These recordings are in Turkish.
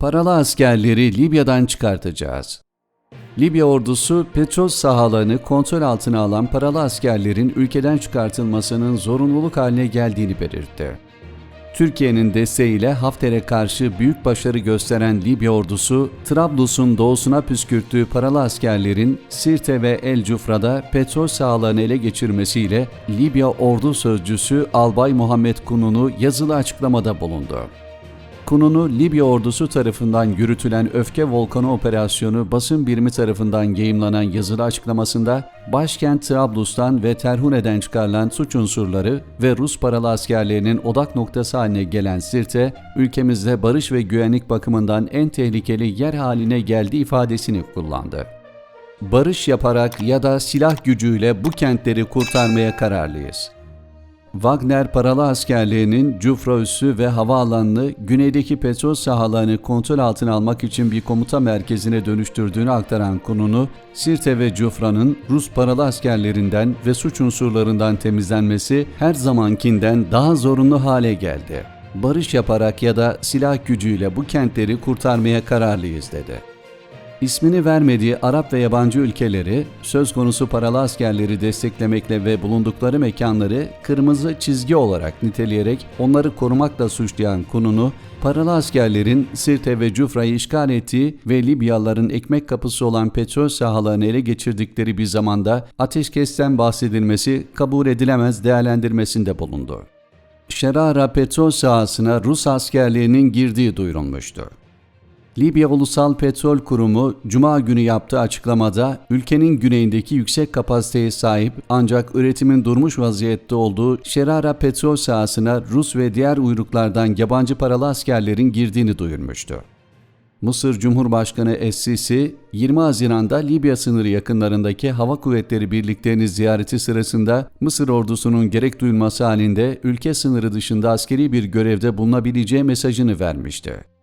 Paralı askerleri Libya'dan çıkartacağız. Libya ordusu petrol sahalarını kontrol altına alan paralı askerlerin ülkeden çıkartılmasının zorunluluk haline geldiğini belirtti. Türkiye'nin desteğiyle Hafter'e karşı büyük başarı gösteren Libya ordusu, Trablus'un doğusuna püskürttüğü paralı askerlerin Sirte ve El Cufra'da petrol sahalarını ele geçirmesiyle Libya ordu sözcüsü Albay Muhammed Kunun'u yazılı açıklamada bulundu. Kununu Libya ordusu tarafından yürütülen Öfke Volkanı Operasyonu basın birimi tarafından yayımlanan yazılı açıklamasında başkent Trablus'tan ve Terhune'den çıkarılan suç unsurları ve Rus paralı askerlerinin odak noktası haline gelen Sirte, ülkemizde barış ve güvenlik bakımından en tehlikeli yer haline geldiği ifadesini kullandı. Barış yaparak ya da silah gücüyle bu kentleri kurtarmaya kararlıyız. Wagner paralı askerlerinin Cufra üssü ve havaalanını güneydeki petrol sahalarını kontrol altına almak için bir komuta merkezine dönüştürdüğünü aktaran konunu, Sirte ve Cufra'nın Rus paralı askerlerinden ve suç unsurlarından temizlenmesi her zamankinden daha zorunlu hale geldi. Barış yaparak ya da silah gücüyle bu kentleri kurtarmaya kararlıyız dedi. İsmini vermediği Arap ve yabancı ülkeleri söz konusu paralı askerleri desteklemekle ve bulundukları mekanları kırmızı çizgi olarak niteleyerek onları korumakla suçlayan Kunun'u, paralı askerlerin Sirte ve Cufra'yı işgal ettiği ve Libyalıların ekmek kapısı olan petrol sahalarını ele geçirdikleri bir zamanda ateşkesten bahsedilmesi kabul edilemez değerlendirmesinde bulundu. Şerara petrol sahasına Rus askerlerinin girdiği duyurulmuştu. Libya Ulusal Petrol Kurumu Cuma günü yaptığı açıklamada ülkenin güneyindeki yüksek kapasiteye sahip ancak üretimin durmuş vaziyette olduğu Şerara petrol sahasına Rus ve diğer uyruklardan yabancı paralı askerlerin girdiğini duyurmuştu. Mısır Cumhurbaşkanı Es-Sisi, 20 Haziran'da Libya sınırı yakınlarındaki hava kuvvetleri birliklerini ziyareti sırasında Mısır ordusunun gerek duyulması halinde ülke sınırı dışında askeri bir görevde bulunabileceği mesajını vermişti.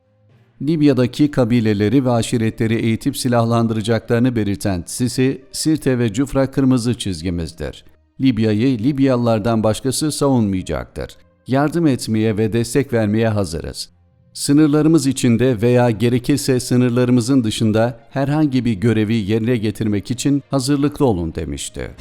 Libya'daki kabileleri ve aşiretleri eğitip silahlandıracaklarını belirten Sisi, Sirte ve Cufra kırmızı çizgimizdir. Libya'yı Libyalılardan başkası savunmayacaktır. Yardım etmeye ve destek vermeye hazırız. Sınırlarımız içinde veya gerekirse sınırlarımızın dışında herhangi bir görevi yerine getirmek için hazırlıklı olun demişti.